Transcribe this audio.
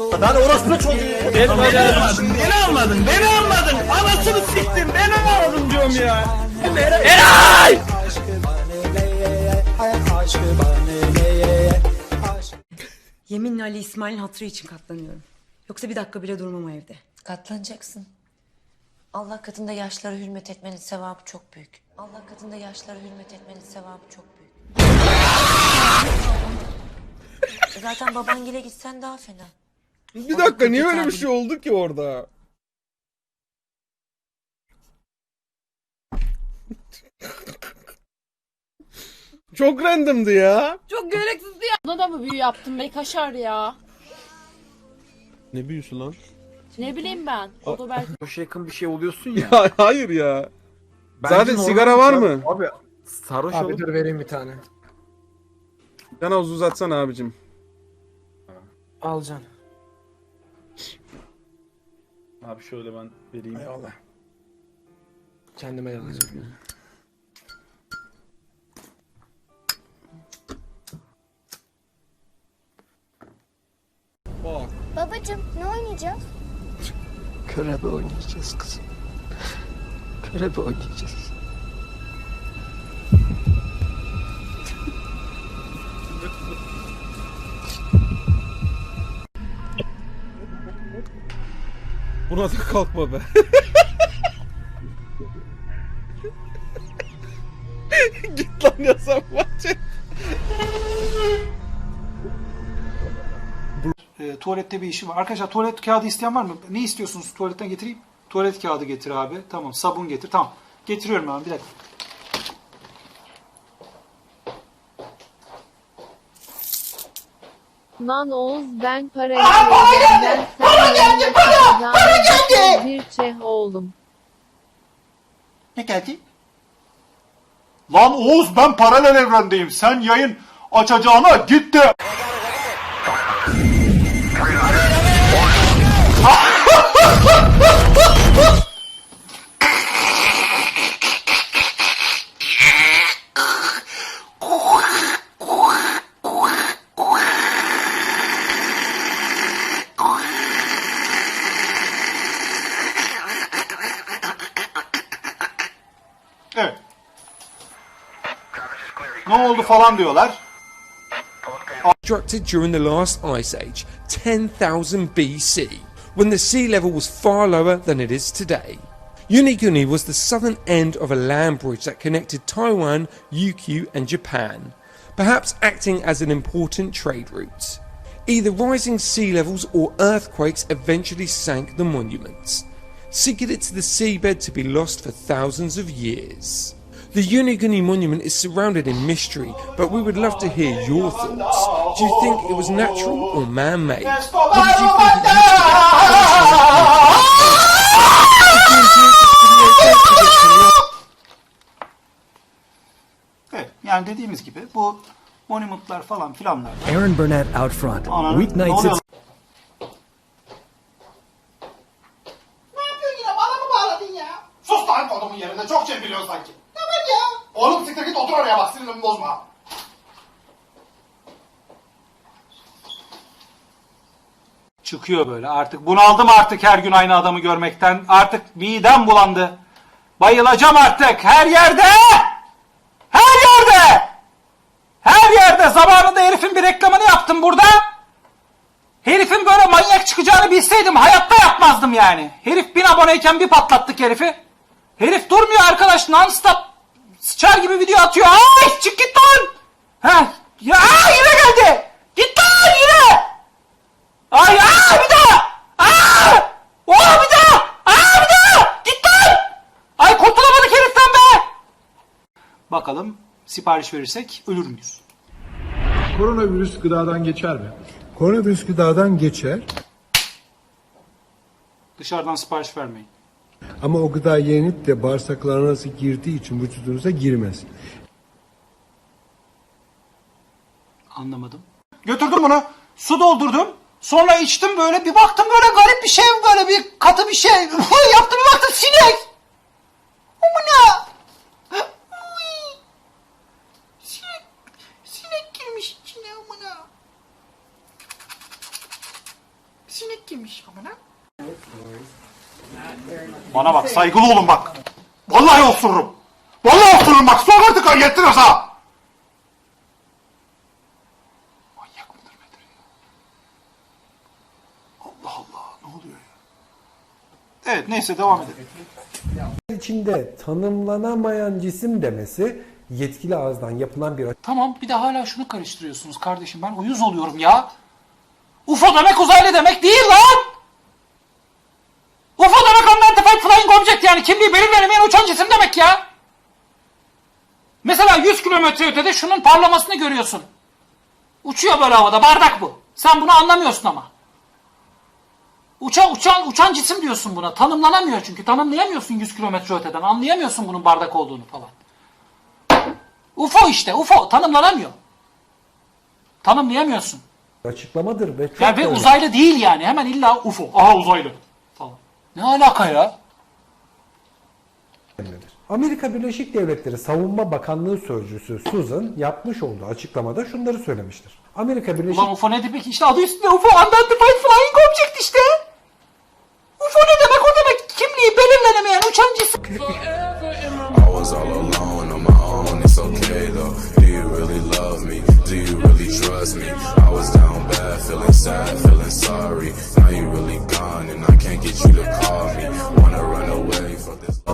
Lan orospu çocuğu. Beni almadın, beni almadın, beni almadın. Anasını siktin, beni almadın diyorum ya. Eray! Yeminle Ali İsmail'in hatırı için katlanıyorum. Yoksa bir dakika bile durmam o evde. Katlanacaksın. Allah katında yaşlara hürmet etmenin sevabı çok büyük. Allah katında yaşlara hürmet etmenin sevabı çok büyük. Zaten babangile gitsen daha fena. Bir dakika niye öyle bir şey oldu ki orada? Çok randomdı ya. Çok gereksizdi ya. Buna da mı büyü yaptın be kaşar ya? Ne büyüsü lan? Ne bileyim ben. O da belki Boşa yakın bir şey oluyorsun ya. Ya hayır ya. Bence Zaten normal sigara var şey. mı? Abi sarhoş Abi olup dur vereyim bir tane. Yana uz uzatsana abicim. Al can. Abi şöyle ben vereyim. Eyvallah. Kendime yazacağım. Bak. Babacım ne oynayacağız? Körebe oynayacağız kızım. Körebe oynayacağız. Buna da kalkma be. Git lan yazan maçı. E, tuvalette bir işim var. Arkadaşlar tuvalet kağıdı isteyen var mı? Ne istiyorsunuz? Tuvaletten getireyim. Tuvalet kağıdı getir abi. Tamam. Sabun getir. Tamam. Getiriyorum ben. Bir dakika. Lan Oğuz ben parayı vermeden sen yayına çıkacağını bir çeh oğlum. Ne geldi? Lan Oğuz ben paralel evrendeyim. Sen yayın açacağına git de. Falan diyorlar. constructed during the last ice age, 10,000 BC, when the sea level was far lower than it is today. Uniguni was the southern end of a land bridge that connected Taiwan, Ryukyu, and Japan, perhaps acting as an important trade route. Either rising sea levels or earthquakes eventually sank the monuments, sinking it to the seabed to be lost for thousands of years. The Uniguni monument is surrounded in mystery, but we would love to hear your thoughts. Do you think it was natural or man-made? What did you think it Evet. Yani dediğimiz gibi bu monumentlar falan filanlar. Aaron Burnett out front. Ananı- ne Weeknights oluyor? Çıkıyor böyle artık. Bunaldım artık her gün aynı adamı görmekten. Artık midem bulandı. Bayılacağım artık. Her yerde! Her yerde! Her yerde! Zamanında herifin bir reklamını yaptım burada. Herifin böyle manyak çıkacağını bilseydim hayatta yapmazdım yani. Herif bin aboneyken bir patlattık herifi. Herif durmuyor arkadaş non stop. Sıçar gibi video atıyor. Ay çık git lan! Heh. Ya yine geldi! Git lan yine! Ay aa bir daha! Aa! Oh bir daha! Aa bir daha! Git lan! Ay kurtulamadık heriften be! Bakalım sipariş verirsek ölür müyüz? Koronavirüs gıdadan geçer mi? Koronavirüs gıdadan geçer Dışarıdan sipariş vermeyin. ama o gıda yenip de bağırsaklarınıza girdiği için vücudunuza girmez. Anlamadım. Götürdüm bunu. Su doldurdum. Sonra içtim böyle bir baktım böyle garip bir şey böyle bir katı bir şey. Yaptım bir baktım sinek. Bu ne? Uy. Sinek, içine amına. Bana bak saygılı olun bak. Vallahi osururum. Vallahi osururum bak. Sok artık yettiniz ha. Manyak mıdır nedir ya? Allah Allah ne oluyor ya? Evet neyse devam edelim. içinde tanımlanamayan cisim demesi yetkili ağızdan yapılan bir Tamam bir de hala şunu karıştırıyorsunuz kardeşim. Ben uyuz oluyorum ya. UFO demek uzaylı demek değil lan. UFO demek unidentified flying object yani kimliği belirlenemeyen uçan cisim demek ya. Mesela 100 kilometre ötede şunun parlamasını görüyorsun. Uçuyor böyle havada bardak bu. Sen bunu anlamıyorsun ama. Uça, uçan, uçan cisim diyorsun buna. Tanımlanamıyor çünkü. Tanımlayamıyorsun 100 kilometre öteden. Anlayamıyorsun bunun bardak olduğunu falan. UFO işte UFO tanımlanamıyor. Tanımlayamıyorsun. Açıklamadır ve çok Ya ve da uzaylı değil yani. Hemen illa UFO. Aha uzaylı falan. Ne alaka ya? Amerika Birleşik Devletleri Savunma Bakanlığı Sözcüsü Susan yapmış olduğu açıklamada şunları söylemiştir. Amerika Birleşik Ulan UFO ne demek işte adı üstünde UFO Unidentified Flying Object işte. UFO ne demek o demek kimliği belirlenemeyen uçan cisim. Really love me? Do you really trust me? I was down bad, feeling sad, feeling sorry. Now you really gone, and I can't get you to call me. Wanna run away from this.